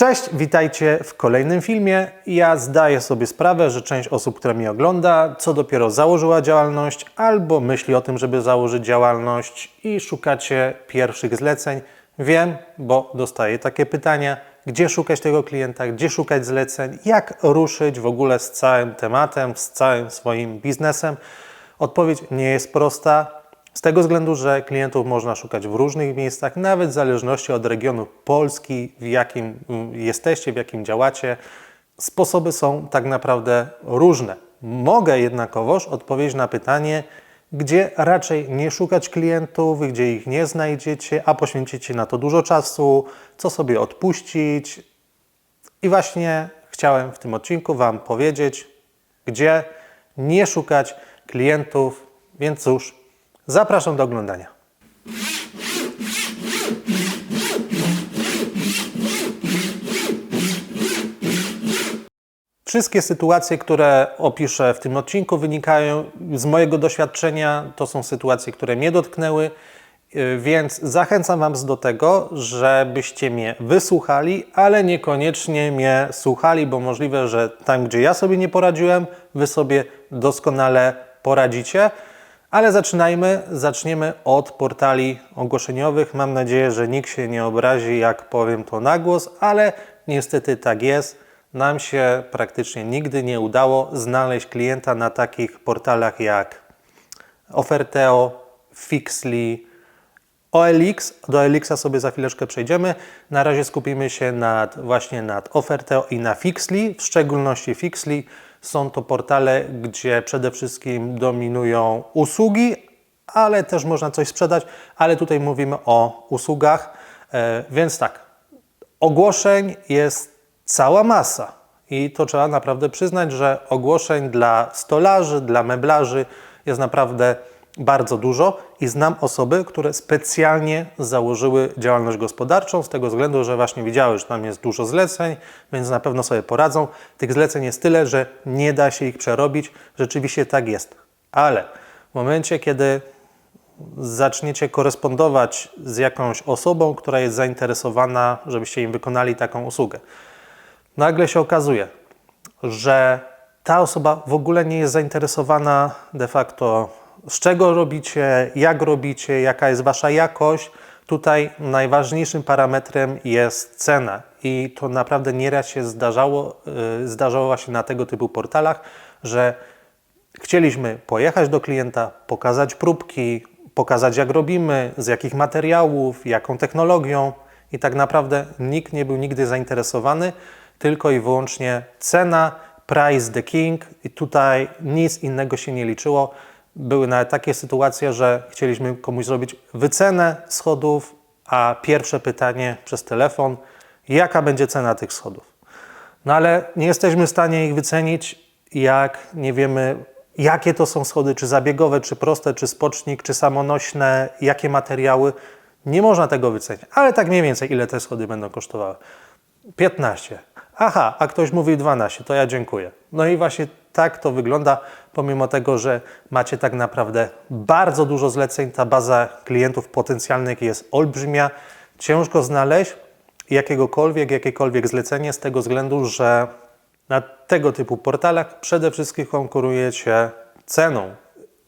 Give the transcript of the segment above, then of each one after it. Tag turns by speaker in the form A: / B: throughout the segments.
A: Cześć, witajcie w kolejnym filmie. Ja zdaję sobie sprawę, że część osób, która mnie ogląda, co dopiero założyła działalność albo myśli o tym, żeby założyć działalność i szukacie pierwszych zleceń. Wiem, bo dostaję takie pytania, gdzie szukać tego klienta, gdzie szukać zleceń, jak ruszyć w ogóle z całym tematem, z całym swoim biznesem. Odpowiedź nie jest prosta. Z tego względu, że klientów można szukać w różnych miejscach, nawet w zależności od regionu Polski, w jakim mm, jesteście, w jakim działacie. Sposoby są tak naprawdę różne. Mogę jednakowoż odpowiedzieć na pytanie, gdzie raczej nie szukać klientów, gdzie ich nie znajdziecie, a poświęcicie na to dużo czasu, co sobie odpuścić. I właśnie chciałem w tym odcinku Wam powiedzieć, gdzie nie szukać klientów, więc cóż, Zapraszam do oglądania. Wszystkie sytuacje, które opiszę w tym odcinku, wynikają z mojego doświadczenia. To są sytuacje, które mnie dotknęły, yy, więc zachęcam Was do tego, żebyście mnie wysłuchali, ale niekoniecznie mnie słuchali, bo możliwe, że tam, gdzie ja sobie nie poradziłem, Wy sobie doskonale poradzicie. Ale zaczynajmy. Zaczniemy od portali ogłoszeniowych. Mam nadzieję, że nikt się nie obrazi, jak powiem to na głos, ale niestety tak jest. Nam się praktycznie nigdy nie udało znaleźć klienta na takich portalach jak Oferteo, Fixly, OLX. Do OLX-a sobie za chwileczkę przejdziemy. Na razie skupimy się nad, właśnie nad Oferteo i na Fixly, w szczególności Fixly. Są to portale, gdzie przede wszystkim dominują usługi, ale też można coś sprzedać, ale tutaj mówimy o usługach. E, więc tak, ogłoszeń jest cała masa i to trzeba naprawdę przyznać, że ogłoszeń dla stolarzy, dla meblarzy jest naprawdę bardzo dużo i znam osoby, które specjalnie założyły działalność gospodarczą z tego względu, że właśnie widziały, że tam jest dużo zleceń, więc na pewno sobie poradzą. Tych zleceń jest tyle, że nie da się ich przerobić. Rzeczywiście tak jest. Ale w momencie, kiedy zaczniecie korespondować z jakąś osobą, która jest zainteresowana, żebyście im wykonali taką usługę, nagle się okazuje, że ta osoba w ogóle nie jest zainteresowana de facto z czego robicie, jak robicie, jaka jest Wasza jakość. Tutaj najważniejszym parametrem jest cena i to naprawdę nieraz się zdarzało, yy, zdarzało właśnie na tego typu portalach, że chcieliśmy pojechać do klienta, pokazać próbki, pokazać jak robimy, z jakich materiałów, jaką technologią i tak naprawdę nikt nie był nigdy zainteresowany, tylko i wyłącznie cena, price the king i tutaj nic innego się nie liczyło. Były nawet takie sytuacje, że chcieliśmy komuś zrobić wycenę schodów, a pierwsze pytanie przez telefon, jaka będzie cena tych schodów. No ale nie jesteśmy w stanie ich wycenić, jak nie wiemy, jakie to są schody, czy zabiegowe, czy proste, czy spocznik, czy samonośne, jakie materiały. Nie można tego wycenić, ale tak mniej więcej, ile te schody będą kosztowały. 15. Aha, a ktoś mówi 12, to ja dziękuję. No i właśnie tak to wygląda, pomimo tego, że macie tak naprawdę bardzo dużo zleceń, ta baza klientów potencjalnych jest olbrzymia. Ciężko znaleźć jakiegokolwiek, jakiekolwiek zlecenie z tego względu, że na tego typu portalach przede wszystkim konkurujecie ceną.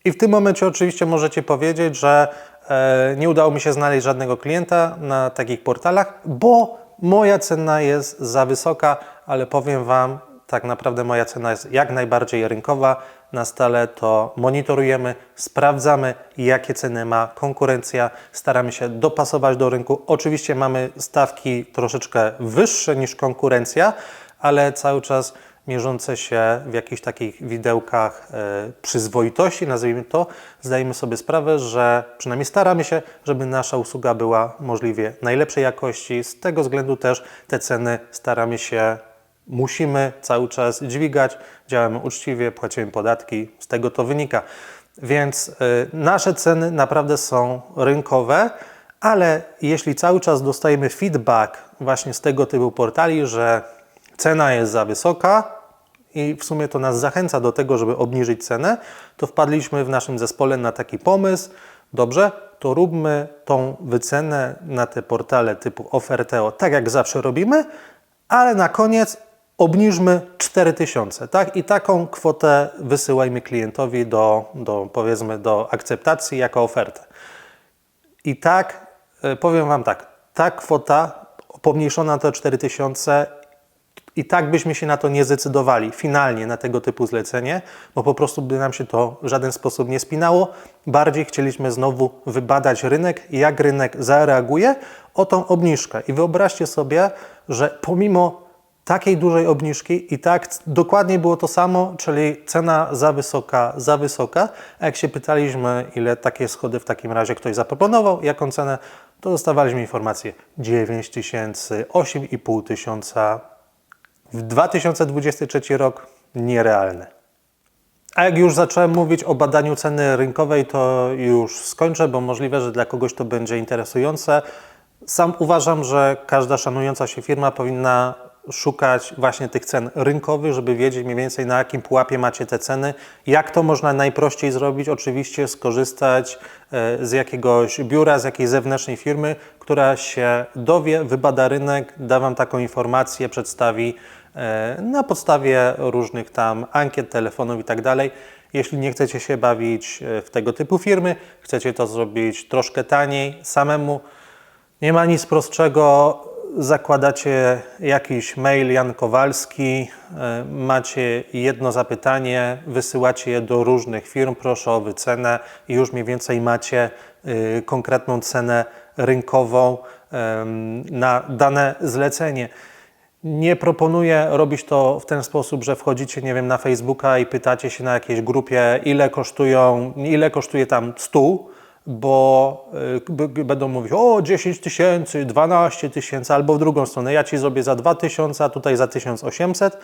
A: I w tym momencie oczywiście możecie powiedzieć, że e, nie udało mi się znaleźć żadnego klienta na takich portalach, bo moja cena jest za wysoka, ale powiem Wam, tak naprawdę moja cena jest jak najbardziej rynkowa. Na stale to monitorujemy, sprawdzamy, jakie ceny ma konkurencja, staramy się dopasować do rynku. Oczywiście mamy stawki troszeczkę wyższe niż konkurencja, ale cały czas mierzące się w jakichś takich widełkach e, przyzwoitości, nazwijmy to, zdajemy sobie sprawę, że przynajmniej staramy się, żeby nasza usługa była możliwie najlepszej jakości. Z tego względu też te ceny staramy się musimy cały czas dźwigać, działamy uczciwie, płacimy podatki, z tego to wynika. Więc y, nasze ceny naprawdę są rynkowe, ale jeśli cały czas dostajemy feedback właśnie z tego typu portali, że cena jest za wysoka i w sumie to nas zachęca do tego, żeby obniżyć cenę, to wpadliśmy w naszym zespole na taki pomysł, dobrze, to róbmy tą wycenę na te portale typu Oferteo tak jak zawsze robimy, ale na koniec obniżmy 4000, tak? I taką kwotę wysyłajmy klientowi do, do powiedzmy, do akceptacji jako ofertę. I tak, e, powiem Wam tak, ta kwota pomniejszona to 4000 i tak byśmy się na to nie zdecydowali finalnie na tego typu zlecenie, bo po prostu by nam się to w żaden sposób nie spinało. Bardziej chcieliśmy znowu wybadać rynek, jak rynek zareaguje o tą obniżkę. I wyobraźcie sobie, że pomimo takiej dużej obniżki i tak dokładnie było to samo, czyli cena za wysoka, za wysoka. A jak się pytaliśmy, ile takie schody w takim razie ktoś zaproponował, jaką cenę, to dostawaliśmy informację 9 tysięcy, 8,5 tysiąca. W 2023 rok nierealne. A jak już zacząłem mówić o badaniu ceny rynkowej, to już skończę, bo możliwe, że dla kogoś to będzie interesujące. Sam uważam, że każda szanująca się firma powinna szukać właśnie tych cen rynkowych, żeby wiedzieć mniej więcej na jakim pułapie macie te ceny. Jak to można najprościej zrobić? Oczywiście skorzystać e, z jakiegoś biura, z jakiejś zewnętrznej firmy, która się dowie, wybada rynek, da Wam taką informację, przedstawi na podstawie różnych tam ankiet, telefonów i tak dalej. Jeśli nie chcecie się bawić e, w tego typu firmy, chcecie to zrobić troszkę taniej, samemu, nie ma nic prostszego. Zakładacie jakiś mail Jan Kowalski, e, macie jedno zapytanie, wysyłacie je do różnych firm, proszę o wycenę i już mniej więcej macie y, konkretną cenę rynkową na dane zlecenie. Nie proponuję robić to w ten sposób, że wchodzicie, nie wiem, na Facebooka i pytacie się na jakiejś grupie, ile kosztują, ile kosztuje tam stół, bo y, będą mówić, o 10 tysięcy, 12 tysięcy, albo w drugą stronę, ja Ci zrobię za 2000, a tutaj za 1800.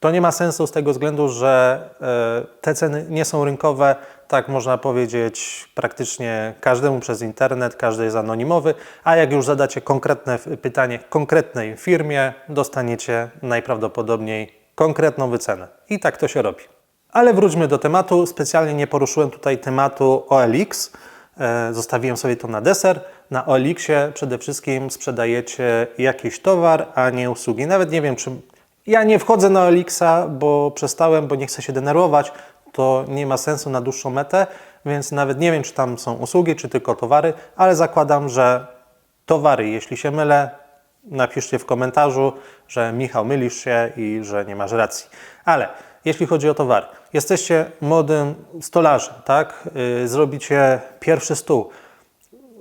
A: To nie ma sensu z tego względu, że e, te ceny nie są rynkowe, tak można powiedzieć praktycznie każdemu przez internet, każdy jest anonimowy, a jak już zadacie konkretne pytanie konkretnej firmie, dostaniecie najprawdopodobniej konkretną wycenę. I tak to się robi. Ale wróćmy do tematu. Specjalnie nie poruszyłem tutaj tematu OLX. E, Zostawiłem sobie to na deser. Na OLX-ie przede wszystkim sprzedajecie jakiś towar, a nie usługi. Nawet nie wiem, czy ja nie wchodzę na OLX-a, bo przestałem, bo nie chcę się denerwować. To nie ma sensu na dłuższą metę, więc nawet nie wiem, czy tam są usługi, czy tylko towary, ale zakładam, że towary, jeśli się mylę, napiszcie w komentarzu, że Michał mylisz się i że nie masz racji. Ale jeśli chodzi o towar, jesteście młodym stolarzem, tak? Yy, Zrobicie pierwszy stół.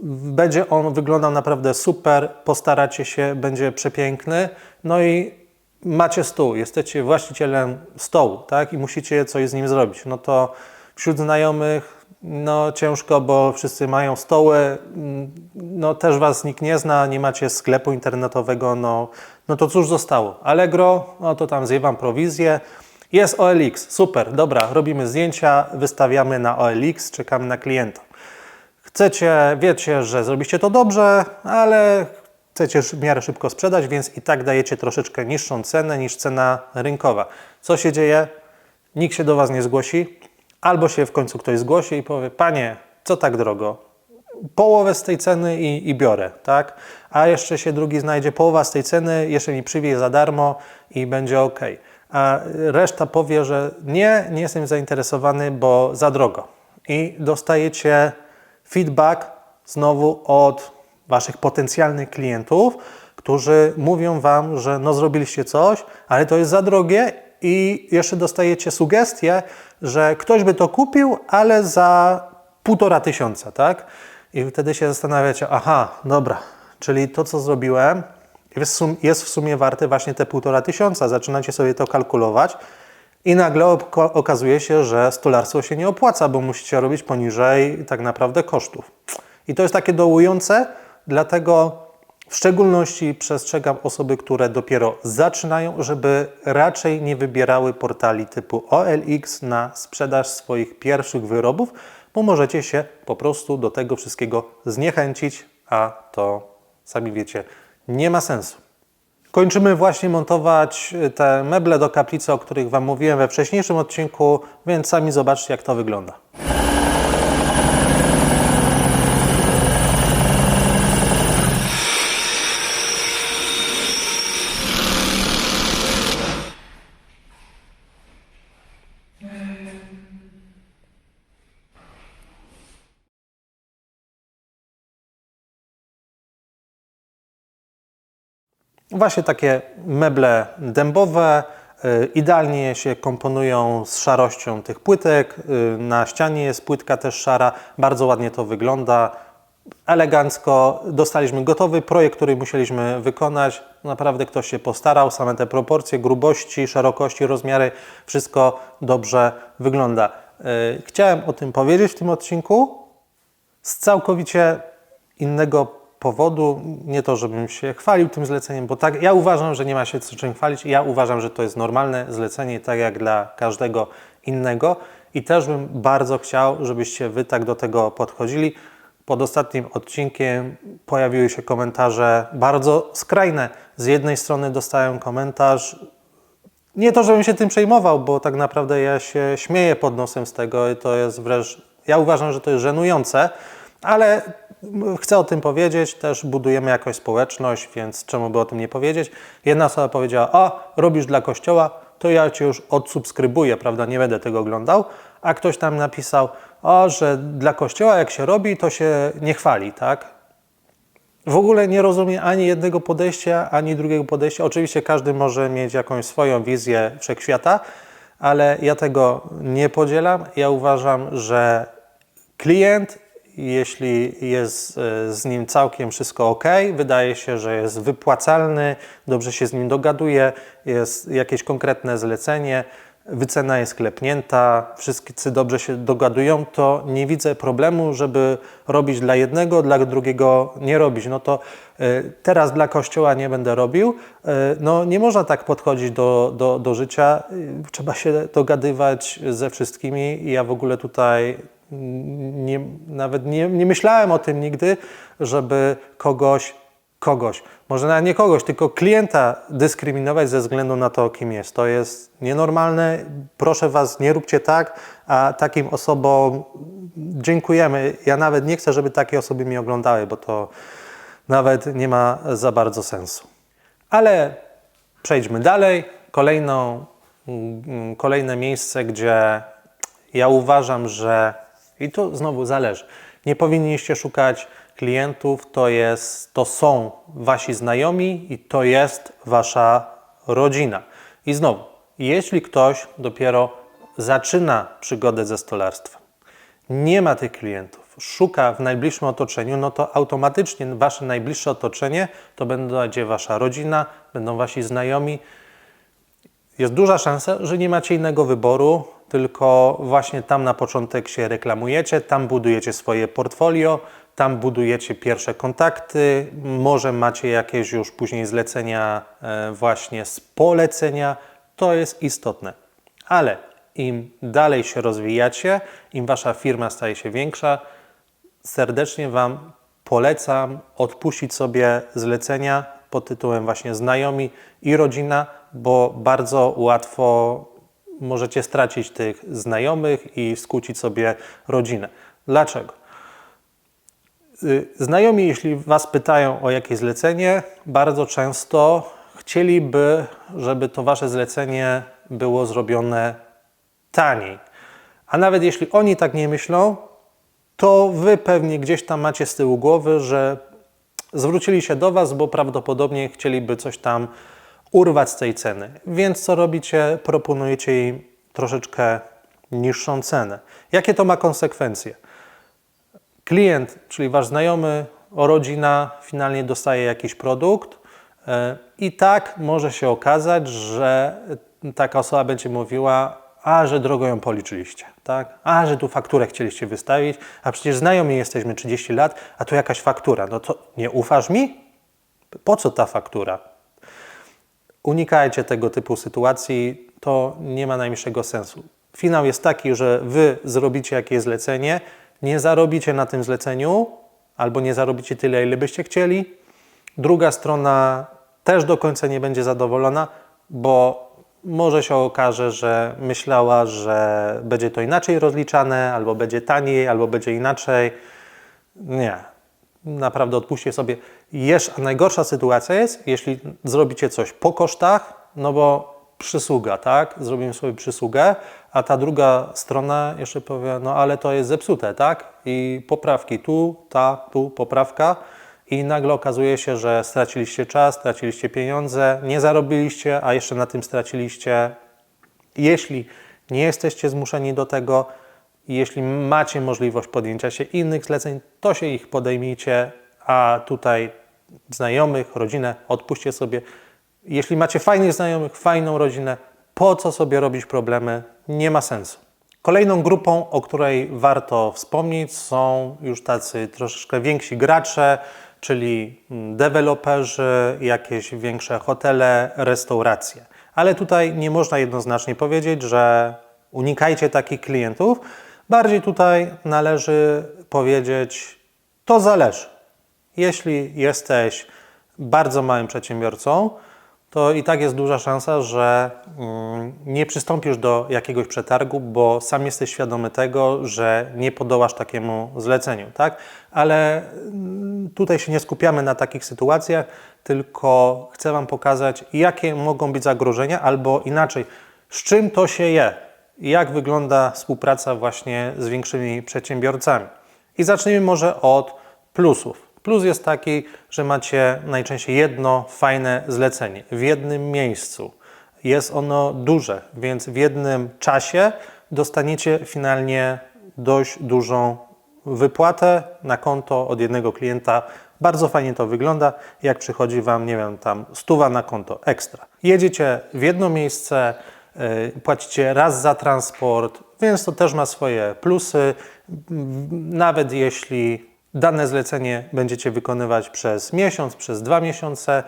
A: Będzie on wyglądał naprawdę super, postaracie się, będzie przepiękny. No i macie stół, jesteście właścicielem stołu, tak? I musicie coś z nim zrobić. No to wśród znajomych, no ciężko, bo wszyscy mają stoły, mm, no też Was nikt nie zna, nie macie sklepu internetowego, no, no to cóż zostało? Allegro, no to tam zje Wam prowizję. Jest OLX, super, dobra, robimy zdjęcia, wystawiamy na OLX, czekamy na klienta. Chcecie, wiecie, że zrobicie to dobrze, ale chcecie w miarę szybko sprzedać, więc i tak dajecie troszeczkę niższą cenę niż cena rynkowa. Co się dzieje? Nikt się do Was nie zgłosi, albo się w końcu ktoś zgłosi i powie: Panie, co tak drogo? Połowę z tej ceny i, i biorę, tak? A jeszcze się drugi znajdzie połowa z tej ceny, jeszcze mi przywiezie za darmo i będzie ok. A reszta powie, że nie, nie jestem zainteresowany, bo za drogo. I dostajecie feedback znowu od Waszych potencjalnych klientów, którzy mówią Wam, że no zrobiliście coś, ale to jest za drogie i jeszcze dostajecie sugestie, że ktoś by to kupił, ale za półtora tysiąca, tak? I wtedy się zastanawiacie, aha, dobra, czyli to, co zrobiłem, jest w, sumie warte właśnie te półtora tysiąca. Zaczynacie sobie to kalkulować i nagle okazuje się, że stolarstwo się nie opłaca, bo musicie robić poniżej tak naprawdę kosztów. I to jest takie dołujące, dlatego w szczególności przestrzegam osoby, które dopiero zaczynają, żeby raczej nie wybierały portali typu OLX na sprzedaż swoich pierwszych wyrobów, bo możecie się po prostu do tego wszystkiego zniechęcić, a to sami wiecie, nie ma sensu. Kończymy właśnie montować y, te meble do kaplicy, o których Wam mówiłem we wcześniejszym odcinku, więc sami zobaczcie, jak to wygląda. Właśnie takie meble dębowe, y, idealnie się komponują z szarością tych płytek. Y, Na ścianie jest płytka też szara, bardzo ładnie to wygląda. Elegancko dostaliśmy gotowy projekt, który musieliśmy wykonać. Naprawdę ktoś się postarał, same te proporcje, grubości, szerokości, rozmiary, wszystko dobrze wygląda. Y, Chciałem o tym powiedzieć w tym odcinku z całkowicie innego powodu. Nie to, żebym się chwalił tym zleceniem, bo tak, ja uważam, że nie ma się co czym chwalić. Ja uważam, że to jest normalne zlecenie, tak jak dla każdego innego. I też bym bardzo chciał, żebyście Wy tak do tego podchodzili. Pod ostatnim odcinkiem pojawiły się komentarze bardzo skrajne. Z jednej strony dostałem komentarz, nie to, żebym się tym przejmował, bo tak naprawdę ja się śmieję pod nosem z tego i to jest wręcz, ja uważam, że to jest żenujące, ale chcę o tym powiedzieć, też budujemy jakąś społeczność, więc czemu by o tym nie powiedzieć? Jedna osoba powiedziała, a robisz dla kościoła, to ja Cię już odsubskrybuję, prawda, nie będę tego oglądał, a ktoś tam napisał, o, że dla kościoła jak się robi, to się nie chwali, tak? W ogóle nie rozumiem ani jednego podejścia, ani drugiego podejścia. Oczywiście każdy może mieć jakąś swoją wizję wszechświata, ale ja tego nie podzielam. Ja uważam, że klient, jeśli jest e, z nim całkiem wszystko ok, wydaje się, że jest wypłacalny, dobrze się z nim dogaduje, jest jakieś konkretne zlecenie, wycena jest klepnięta, wszyscy dobrze się dogadują, to nie widzę problemu, żeby robić dla jednego, dla drugiego nie robić. No to e, teraz dla kościoła nie będę robił. E, No nie można tak podchodzić do, do, do życia. Trzeba się dogadywać ze wszystkimi i ja w ogóle tutaj nie, nawet nie, nie myślałem o tym nigdy, żeby kogoś kogoś, może nawet nie kogoś, tylko klienta dyskryminować ze względu na to, kim jest. To jest nienormalne. Proszę Was, nie róbcie tak, a takim osobom dziękujemy. Ja nawet nie chcę, żeby takie osoby mnie oglądały, bo to nawet nie ma za bardzo sensu. Ale przejdźmy dalej. Kolejną, mm, kolejne miejsce, gdzie ja uważam, że i tu znowu zależy. Nie powinniście szukać klientów, to, jest, to są wasi znajomi i to jest wasza rodzina. I znowu, jeśli ktoś dopiero zaczyna przygodę ze stolarstwem, nie ma tych klientów, szuka w najbliższym otoczeniu, no to automatycznie wasze najbliższe otoczenie to będzie wasza rodzina, będą wasi znajomi, jest duża szansa, że nie macie innego wyboru, tylko właśnie tam na początek się reklamujecie, tam budujecie swoje portfolio, tam budujecie pierwsze kontakty, może macie jakieś już później zlecenia e, właśnie z polecenia, to jest istotne. Ale im dalej się rozwijacie, im wasza firma staje się większa, serdecznie Wam polecam odpuścić sobie zlecenia pod tytułem właśnie znajomi i rodzina, bo bardzo łatwo możecie stracić tych znajomych i skłócić sobie rodzinę. Dlaczego? Y, Znajomi, jeśli Was pytają o jakieś zlecenie, bardzo często chcieliby, żeby to Wasze zlecenie było zrobione taniej. A nawet jeśli oni tak nie myślą, to Wy pewnie gdzieś tam macie z tyłu głowy, że zwrócili się do Was, bo prawdopodobnie chcieliby coś tam urwać z tej ceny. Więc co robicie? Proponujecie im troszeczkę niższą cenę. Jakie to ma konsekwencje? klient, czyli wasz znajomy, rodzina finalnie dostaje jakiś produkt e, i tak może się okazać, że taka osoba będzie mówiła, a że drogo ją policzyliście, tak? A że tu fakturę chcieliście wystawić, a przecież znajomi jesteśmy 30 lat, a tu jakaś faktura. No to nie ufasz mi? Po co ta faktura? Unikajcie tego typu sytuacji, to nie ma najmniejszego sensu. Finał jest taki, że wy zrobicie jakieś zlecenie, nie zarobicie na tym zleceniu, albo nie zarobicie tyle, ile byście chcieli. Druga strona też do końca nie będzie zadowolona, bo może się okaże, że myślała, że będzie to inaczej rozliczane, albo będzie taniej, albo będzie inaczej. Nie. Naprawdę odpuśćcie sobie. Jeszcze, a najgorsza sytuacja jest, jeśli zrobicie coś po kosztach, no bo przysługa, tak? Zrobimy sobie przysługę, a ta druga strona jeszcze powie, no ale to jest zepsute, tak? I poprawki tu, ta, tu, poprawka i nagle okazuje się, że straciliście czas, straciliście pieniądze, nie zarobiliście, a jeszcze na tym straciliście. Jeśli nie jesteście zmuszeni do tego, jeśli macie możliwość podjęcia się innych zleceń, to się ich podejmijcie, a tutaj znajomych, rodzinę odpuśćcie sobie. Jeśli macie fajnych znajomych, fajną rodzinę, po co sobie robić problemy? Nie ma sensu. Kolejną grupą, o której warto wspomnieć, są już tacy troszeczkę więksi gracze, czyli deweloperzy, jakieś większe hotele, restauracje. Ale tutaj nie można jednoznacznie powiedzieć, że unikajcie takich klientów. Bardziej tutaj należy powiedzieć, to zależy. Jeśli jesteś bardzo małym przedsiębiorcą, to i tak jest duża szansa, że mm, nie przystąpisz do jakiegoś przetargu, bo sam jesteś świadomy tego, że nie podołasz takiemu zleceniu, tak? Ale mm, tutaj się nie skupiamy na takich sytuacjach, tylko chcę Wam pokazać, jakie mogą być zagrożenia, albo inaczej, z czym to się je, jak wygląda współpraca właśnie z większymi przedsiębiorcami. I zacznijmy może od plusów. Plus jest taki, że macie najczęściej jedno fajne zlecenie w jednym miejscu. Jest ono duże, więc w jednym czasie dostaniecie finalnie dość dużą wypłatę na konto od jednego klienta. Bardzo fajnie to wygląda, jak przychodzi Wam, nie wiem, tam stuwa na konto ekstra. Jedziecie w jedno miejsce, płacicie raz za transport, więc to też ma swoje plusy. Nawet jeśli dane zlecenie będziecie wykonywać przez miesiąc, przez dwa miesiące,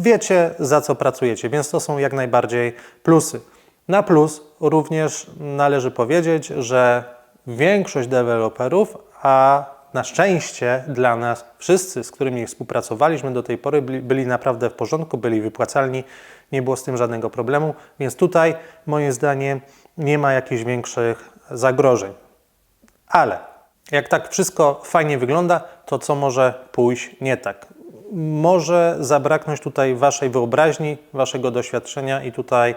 A: wiecie za co pracujecie, więc to są jak najbardziej plusy. Na plus również należy powiedzieć, że większość deweloperów, a na szczęście dla nas wszyscy, z którymi współpracowaliśmy do tej pory, byli, byli naprawdę w porządku, byli wypłacalni, nie było z tym żadnego problemu, więc tutaj moim zdaniem nie ma jakichś większych zagrożeń. Ale jak tak wszystko fajnie wygląda, to co może pójść nie tak? Może zabraknąć tutaj Waszej wyobraźni, Waszego doświadczenia, i tutaj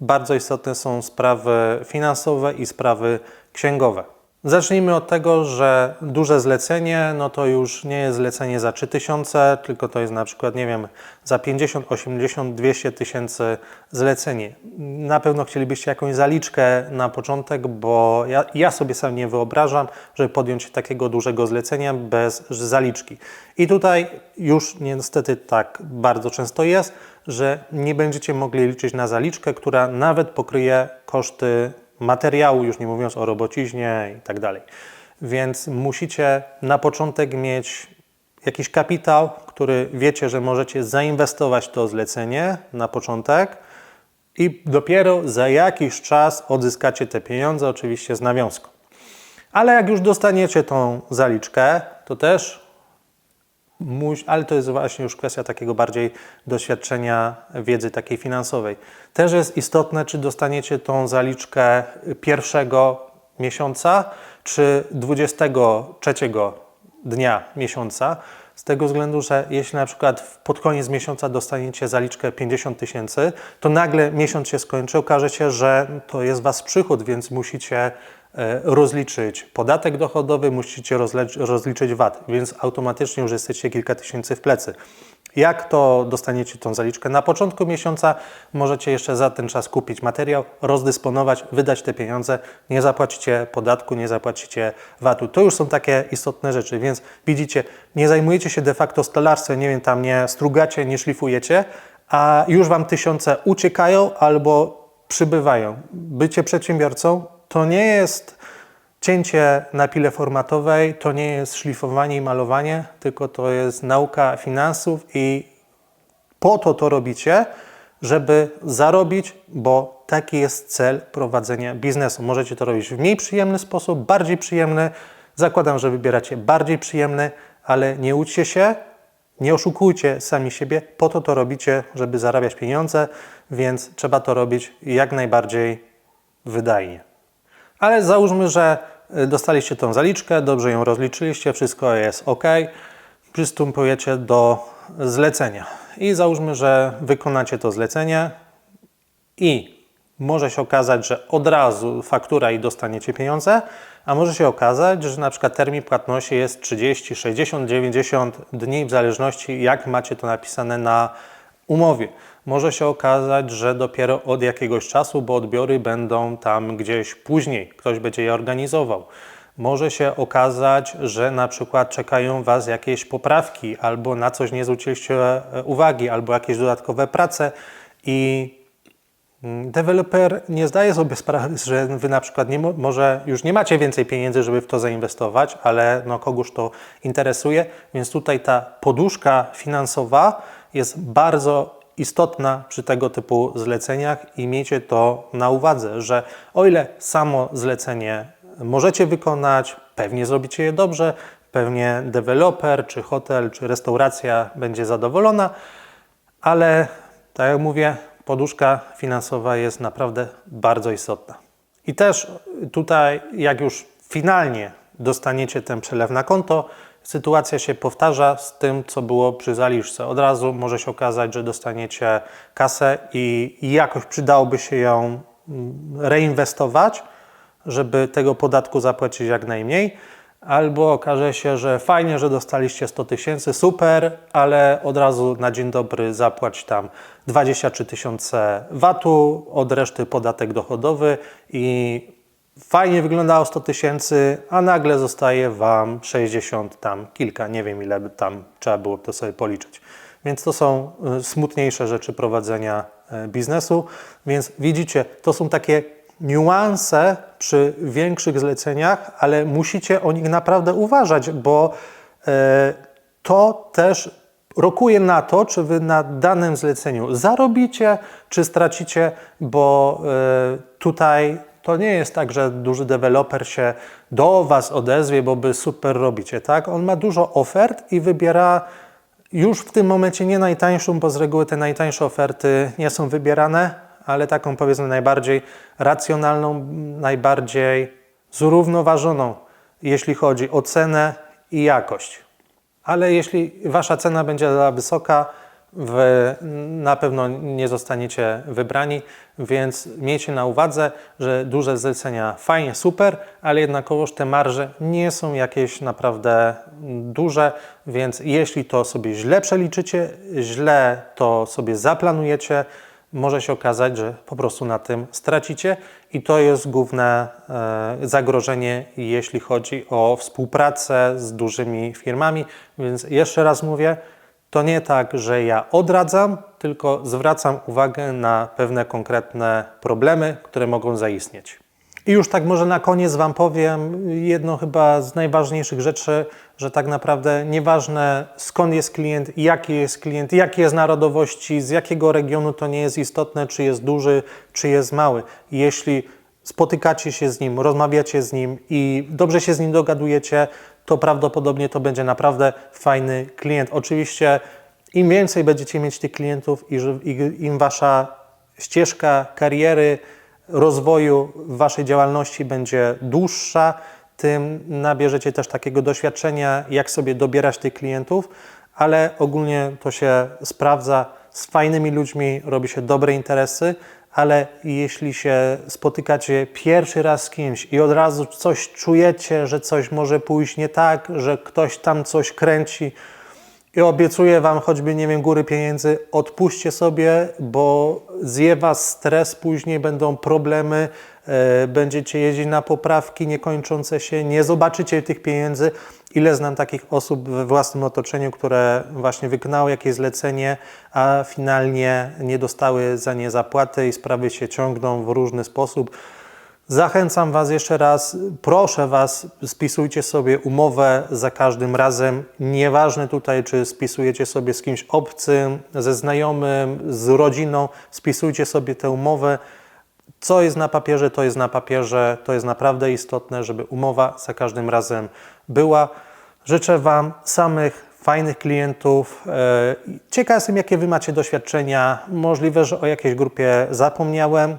A: bardzo istotne są sprawy finansowe i sprawy księgowe. Zacznijmy od tego, że duże zlecenie, no to już nie jest zlecenie za 3000, tylko to jest na przykład, nie wiem, za 50, 80, 200 tysięcy zlecenie. Na pewno chcielibyście jakąś zaliczkę na początek, bo ja, ja sobie sam nie wyobrażam, żeby podjąć takiego dużego zlecenia bez zaliczki. I tutaj już niestety tak bardzo często jest, że nie będziecie mogli liczyć na zaliczkę, która nawet pokryje koszty materiału, już nie mówiąc o robociźnie i tak dalej. Więc musicie na początek mieć jakiś kapitał, który wiecie, że możecie zainwestować to zlecenie na początek i dopiero za jakiś czas odzyskacie te pieniądze, oczywiście z nawiązką. Ale jak już dostaniecie tą zaliczkę, to też ale to jest właśnie już kwestia takiego bardziej doświadczenia wiedzy takiej finansowej. Też jest istotne, czy dostaniecie tą zaliczkę pierwszego miesiąca, czy 23 dnia miesiąca. Z tego względu, że jeśli na przykład pod koniec miesiąca dostaniecie zaliczkę 50 tysięcy, to nagle miesiąc się skończy, okaże się, że to jest Was przychód, więc musicie rozliczyć podatek dochodowy, musicie rozliczyć VAT, więc automatycznie już jesteście kilka tysięcy w plecy. Jak to dostaniecie tą zaliczkę na początku miesiąca, możecie jeszcze za ten czas kupić materiał, rozdysponować, wydać te pieniądze, nie zapłacicie podatku, nie zapłacicie VAT-u. To już są takie istotne rzeczy, więc widzicie, nie zajmujecie się de facto stolarstwem, nie wiem, tam nie strugacie, nie szlifujecie, a już Wam tysiące uciekają albo przybywają. Bycie przedsiębiorcą to nie jest cięcie na pile formatowej, to nie jest szlifowanie i malowanie, tylko to jest nauka finansów i po to to robicie, żeby zarobić, bo taki jest cel prowadzenia biznesu. Możecie to robić w mniej przyjemny sposób, bardziej przyjemny. Zakładam, że wybieracie bardziej przyjemny, ale nie uczcie się, nie oszukujcie sami siebie, po to to robicie, żeby zarabiać pieniądze, więc trzeba to robić jak najbardziej wydajnie. Ale załóżmy, że y, dostaliście tą zaliczkę, dobrze ją rozliczyliście, wszystko jest ok, przystępujecie do zlecenia. I załóżmy, że wykonacie to zlecenie i może się okazać, że od razu faktura i dostaniecie pieniądze, a może się okazać, że na przykład termin płatności jest 30, 60, 90 dni, w zależności jak macie to napisane na umowie. Może się okazać, że dopiero od jakiegoś czasu, bo odbiory będą tam gdzieś później, ktoś będzie je organizował. Może się okazać, że na przykład czekają Was jakieś poprawki, albo na coś nie zwróciliście e, uwagi, albo jakieś dodatkowe prace i mm, deweloper nie zdaje sobie sprawy, że Wy na przykład nie, mo- może już nie macie więcej pieniędzy, żeby w to zainwestować, ale no kogoś to interesuje, więc tutaj ta poduszka finansowa jest bardzo istotna przy tego typu zleceniach i miejcie to na uwadze, że o ile samo zlecenie możecie wykonać, pewnie zrobicie je dobrze, pewnie deweloper, czy hotel, czy restauracja będzie zadowolona, ale tak jak mówię, poduszka finansowa jest naprawdę bardzo istotna. I też tutaj, jak już finalnie dostaniecie ten przelew na konto, sytuacja się powtarza z tym, co było przy zaliczce. Od razu może się okazać, że dostaniecie kasę i jakoś przydałoby się ją mm, reinwestować, żeby tego podatku zapłacić jak najmniej. Albo okaże się, że fajnie, że dostaliście 100 tysięcy, super, ale od razu na dzień dobry zapłać tam 23 tysiące VAT-u, od reszty podatek dochodowy i fajnie wyglądało 100 tysięcy, a nagle zostaje Wam 60 tam, kilka, nie wiem ile tam trzeba było to sobie policzyć. Więc to są y, smutniejsze rzeczy prowadzenia y, biznesu. Więc widzicie, to są takie niuanse przy większych zleceniach, ale musicie o nich naprawdę uważać, bo e, to też rokuje na to, czy wy na danym zleceniu zarobicie, czy stracicie, bo tutaj to nie jest tak, że duży deweloper się do Was odezwie, bo by super robicie, tak? On ma dużo ofert i wybiera już w tym momencie nie najtańszą, bo z reguły te najtańsze oferty nie są wybierane, ale taką powiedzmy najbardziej racjonalną, najbardziej zrównoważoną, jeśli chodzi o cenę i jakość. Ale jeśli wasza cena będzie za wysoka, wy na pewno nie zostaniecie wybrani, więc miejcie na uwadze, że duże zlecenia fajnie, super, ale jednakowoż te marże nie są jakieś naprawdę duże, więc jeśli to sobie źle przeliczycie, źle to sobie zaplanujecie, może się okazać, że po prostu na tym stracicie i to jest główne e, zagrożenie, jeśli chodzi o współpracę z dużymi firmami. Więc jeszcze raz mówię, to nie tak, że ja odradzam, tylko zwracam uwagę na pewne konkretne problemy, które mogą zaistnieć. I już tak może na koniec Wam powiem jedno chyba z najważniejszych rzeczy, że tak naprawdę nieważne skąd jest klient, jaki jest klient, jakiej jest narodowości, z jakiego regionu, to nie jest istotne, czy jest duży, czy jest mały. Jeśli spotykacie się z nim, rozmawiacie z nim i dobrze się z nim dogadujecie, to prawdopodobnie to będzie naprawdę fajny klient. Oczywiście im więcej będziecie mieć tych klientów i im Wasza ścieżka kariery, rozwoju Waszej działalności będzie dłuższa, tym nabierzecie też takiego doświadczenia, jak sobie dobierać tych klientów, ale ogólnie to się sprawdza z fajnymi ludźmi, robi się dobre interesy, ale jeśli się spotykacie pierwszy raz z kimś i od razu coś czujecie, że coś może pójść nie tak, że ktoś tam coś kręci, i obiecuję Wam choćby, nie wiem, góry pieniędzy, odpuśćcie sobie, bo zje Was stres, później będą problemy, e, będziecie jeździć na poprawki niekończące się, nie zobaczycie tych pieniędzy. Ile znam takich osób we własnym otoczeniu, które właśnie wykonały jakieś zlecenie, a finalnie nie dostały za nie zapłaty i sprawy się ciągną w różny sposób. Zachęcam Was jeszcze raz, proszę Was, spisujcie sobie umowę za każdym razem. Nieważne tutaj, czy spisujecie sobie z kimś obcym, ze znajomym, z rodziną, spisujcie sobie tę umowę. Co jest na papierze, to jest na papierze. To jest naprawdę istotne, żeby umowa za każdym razem była. Życzę Wam samych fajnych klientów. E, Ciekaw jestem, jakie Wy macie doświadczenia. Możliwe, że o jakiejś grupie zapomniałem.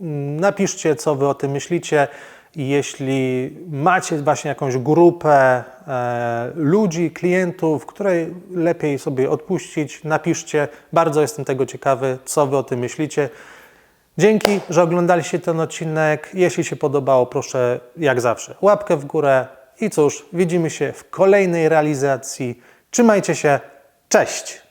A: Mm, Napiszcie, co Wy o tym myślicie. Jeśli macie właśnie jakąś grupę e, ludzi, klientów, której lepiej sobie odpuścić, napiszcie. Bardzo jestem tego ciekawy, co Wy o tym myślicie. Dzięki, że oglądaliście ten odcinek. Jeśli się podobało, proszę jak zawsze łapkę w górę. I cóż, widzimy się w kolejnej realizacji. Trzymajcie się. Cześć!